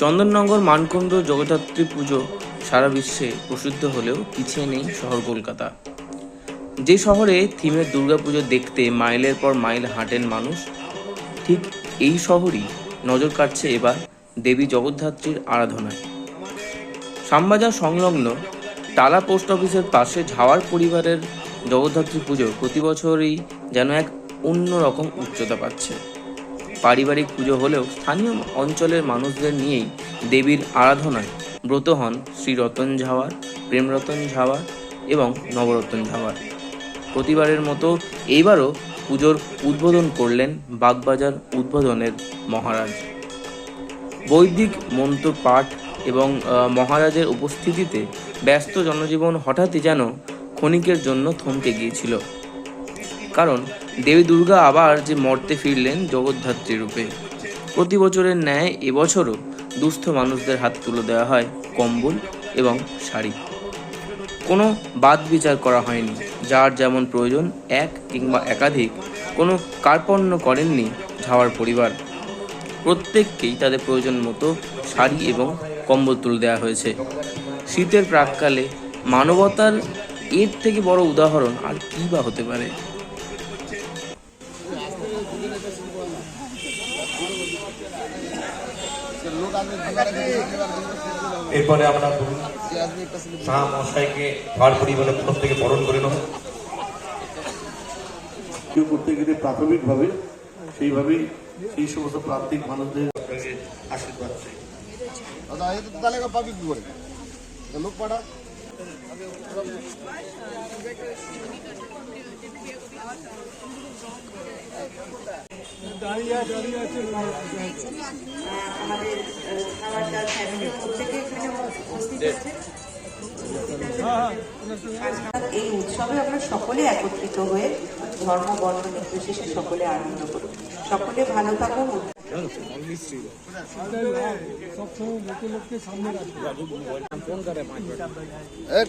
চন্দননগর মানকুণ্ড জগদ্ধাত্রী পুজো সারা বিশ্বে প্রসিদ্ধ হলেও পিছিয়ে নেই শহর কলকাতা। যে শহরে থিমের দুর্গাপুজো দেখতে মাইলের পর মাইল হাঁটেন মানুষ, ঠিক এই শহরই নজর কাটছে এবার দেবী জগদ্ধাত্রীর আরাধনায়। শ্যামবাজার সংলগ্ন টালা পোস্ট অফিসের পাশে ঝাওয়ার পরিবারের জগদ্ধাত্রী পুজো প্রতি বছরই যেন এক অন্যরকম উচ্চতা পাচ্ছে। পারিবারিক পুজো হলেও স্থানীয় অঞ্চলের মানুষদের নিয়েই দেবীর আরাধনায় ব্রত হন শ্রী রতন ঝাওয়ার, প্রেমরতন ঝাওয়ার এবং নবরতন ঝাওয়ার। প্রতিবারের মতো এইবারও পুজোর উদ্বোধন করলেন বাগবাজার উদ্বোধনের মহারাজ। বৈদিক মন্ত্র পাঠ এবং মহারাজের উপস্থিতিতে ব্যস্ত জনজীবন হঠাৎই যেন ক্ষণিকের জন্য থমকে গিয়েছিল। কারণ দেবী দুর্গা আবার যে মর্তে ফিরলেন জগদ্ধাত্রী রূপে। প্রতি বছরের ন্যায় এবছরও দুস্থ মানুষদের হাত তুলে দেওয়া হয় কম্বল এবং শাড়ি। কোনো বাদ বিচার করা হয়নি। যার যেমন প্রয়োজন এক কিংবা একাধিক, কোনো কার্পণ্য করেননি ঝাওয়ার পরিবার। প্রত্যেককেই তাদের প্রয়োজন মতো শাড়ি এবং কম্বল তুলে দেওয়া হয়েছে। শীতের প্রাককালে মানবতার এর থেকে বড় উদাহরণ আর কী বা হতে পারে? এরপরে আমরা শাহ মশাইকে ভার পরিবারের তরফ থেকে বরণ করে নেব। কেউ করতে গেলে প্রাথমিকভাবে সেইভাবেই সেই সমস্ত প্রান্তিক মানুষদের আশীর্বাদ চাই। দাদা এই তো তাহলে পাবি কি করে? লোক পাঠা আমাদের খাবারটা ফ্যামিলি প্রত্যেকে এখানে উপস্থিত আছে। এই উৎসবে আমরা সকলে একত্রিত হয়ে ধর্ম বর্ণ নির্বিশেষে সকলে আনন্দ করি। সকলে ভালো থাকুন। এক